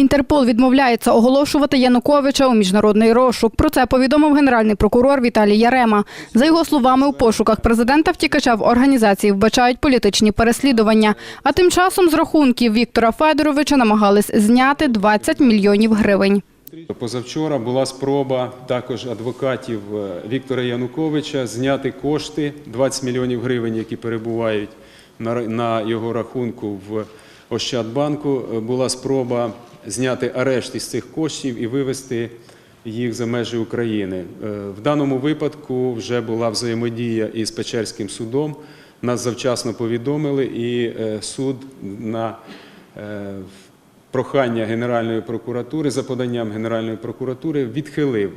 Інтерпол відмовляється оголошувати Януковича у міжнародний розшук. Про це повідомив генеральний прокурор Віталій Ярема. За його словами, у пошуках президента втікача в організації вбачають політичні переслідування. А тим часом з рахунків Віктора Федоровича намагались зняти 20 мільйонів гривень. Позавчора була спроба також адвокатів е, Віктора Януковича зняти кошти 20 мільйонів гривень, які перебувають на його рахунку в Ощадбанку. Е, Була спроба зняти арешт із цих коштів і вивести їх за межі України. Е, В даному випадку вже була взаємодія із Печерським судом. Нас завчасно повідомили, і е, суд на прохання Генеральної прокуратури за поданням Генеральної прокуратури відхилив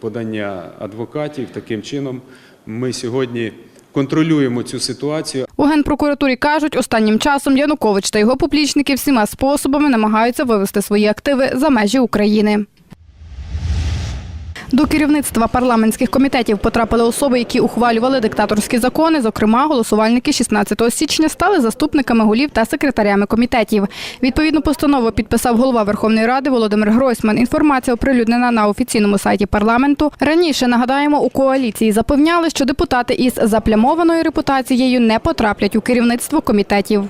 подання адвокатів. Таким чином, ми сьогодні контролюємо цю ситуацію. Генпрокуратурі кажуть, останнім часом Янукович та його поплічники всіма способами намагаються вивести свої активи за межі України. До керівництва парламентських комітетів потрапили особи, які ухвалювали диктаторські закони. Зокрема, голосувальники 16 січня стали заступниками голів та секретарями комітетів. Відповідну постанову підписав голова Верховної Ради Володимир Гройсман. Інформація оприлюднена на офіційному сайті парламенту. Раніше нагадаємо, у коаліції запевняли, що депутати із заплямованою репутацією не потраплять у керівництво комітетів.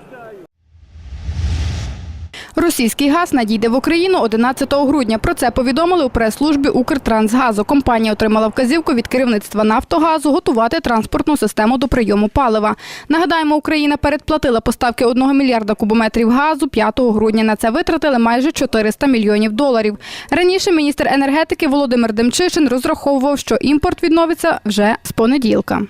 Російський газ надійде в Україну 11 грудня. Про це повідомили у прес-службі Укртрансгазу. Компанія отримала вказівку від керівництва Нафтогазу готувати транспортну систему до прийому палива. Нагадаємо, Україна передплатила поставки 1 мільярда кубометрів газу 5 грудня. На це витратили майже 400 мільйонів доларів. Раніше міністр енергетики Володимир Демчишин розраховував, що імпорт відновиться вже з понеділка.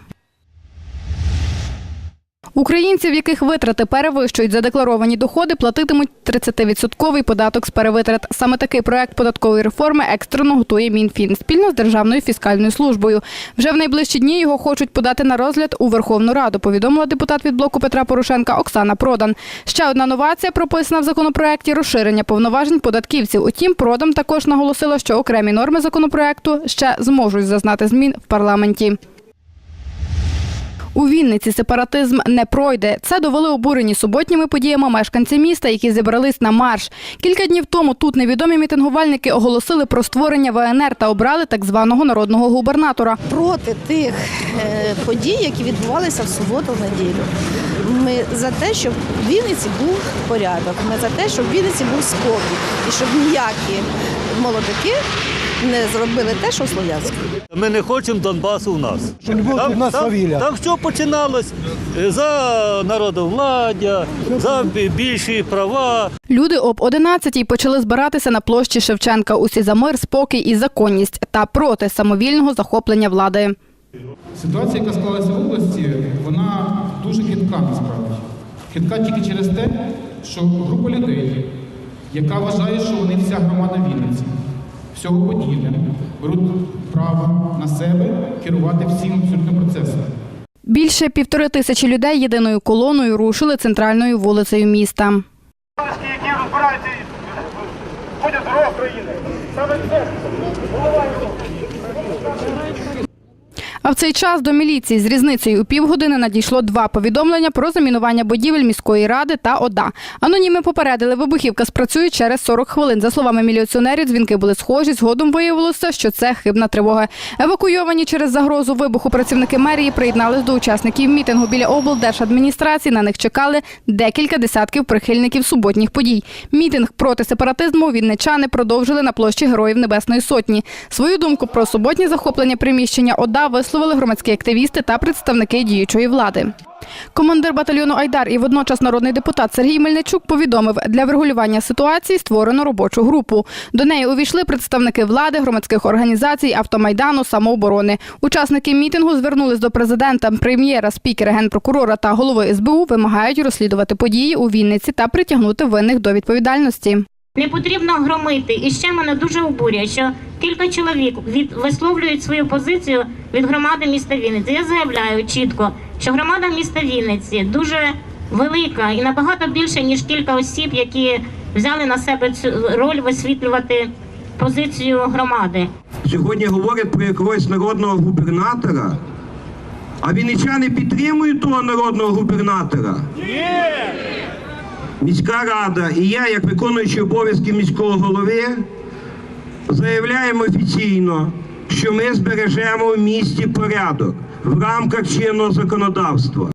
Українці, в яких витрати перевищують задекларовані доходи, платитимуть 30-відсотковий податок з перевитрат. Саме такий проект податкової реформи екстрено готує Мінфін спільно з Державною фіскальною службою. Вже в найближчі дні його хочуть подати на розгляд у Верховну Раду, повідомила депутат від блоку Петра Порошенка Оксана Продан. Ще одна новація прописана в законопроекті розширення повноважень податківців. Утім, Продан також наголосила, що окремі норми законопроекту ще зможуть зазнати змін в парламенті. У Вінниці сепаратизм не пройде. Це довели обурені суботніми подіями мешканці міста, які зібрались на марш. Кілька днів тому тут невідомі мітингувальники оголосили про створення ВНР та обрали так званого народного губернатора. проти тих е, подій, які відбувалися в суботу-неділю. Ми за те, щоб в Вінниці був порядок. Ми за те, щоб в Вінниці був спокій і щоб ніякі молодики не зробили те, що в Слов'янську. Ми не хочемо Донбасу у нас. Щоб не було тут у нас свавілля. Так що починалось Е, за народовладдя, за більші права. Люди об 11-й почали збиратися на площі Шевченка. Усі за мир, спокій і законність та проти самовільного захоплення влади. Ситуація, яка склалася в області, вона дуже хитка насправді. Хитка тільки через те, що група людей, яка вважає, що вони вся громада Вінниці, всього поділля, беруть право на себе керувати всім абсолютно процесом. Більше півтори тисячі людей єдиною колоною рушили центральною вулицею міста. які розбираються ходять до країни. Саме це голова А в цей час до міліції з різницею у півгодини надійшло два повідомлення про замінування будівель міської ради та ОДА. Аноніми попередили, вибухівка спрацює через 40 хвилин. За словами міліціонерів, дзвінки були схожі. Згодом виявилося, що це хибна тривога. Евакуйовані через загрозу вибуху працівники мерії приєднались до учасників мітингу біля облдержадміністрації. На них чекали декілька десятків прихильників суботніх подій. Мітинг проти сепаратизму вінничани продовжили на площі Героїв Небесної Сотні. Свою думку про суботнє захоплення приміщення ОДА висловили громадські активісти та представники діючої влади. Командир батальйону Айдар і водночас народний депутат Сергій Мельничук повідомив, для врегулювання ситуації створено робочу групу. До неї увійшли представники влади, громадських організацій, автомайдану, самооборони. Учасники мітингу звернулись до президента, прем'єра, спікера, генпрокурора та голови СБУ. Вимагають розслідувати події у Вінниці та притягнути винних до відповідальності. Не потрібно громити. І ще мене дуже обурює, що кілька чоловік від висловлюють свою позицію від громади міста Вінниці. Я заявляю чітко, що громада міста Вінниці дуже велика і набагато більше ніж кілька осіб, які взяли на себе цю роль висвітлювати позицію громади. Сьогодні говорять про якогось народного губернатора. А вінничани підтримують того народного губернатора? Ні! Міська рада і я, як виконуючий обов'язки міського голови, заявляємо офіційно, що ми збережемо в місті порядок в рамках чинного законодавства.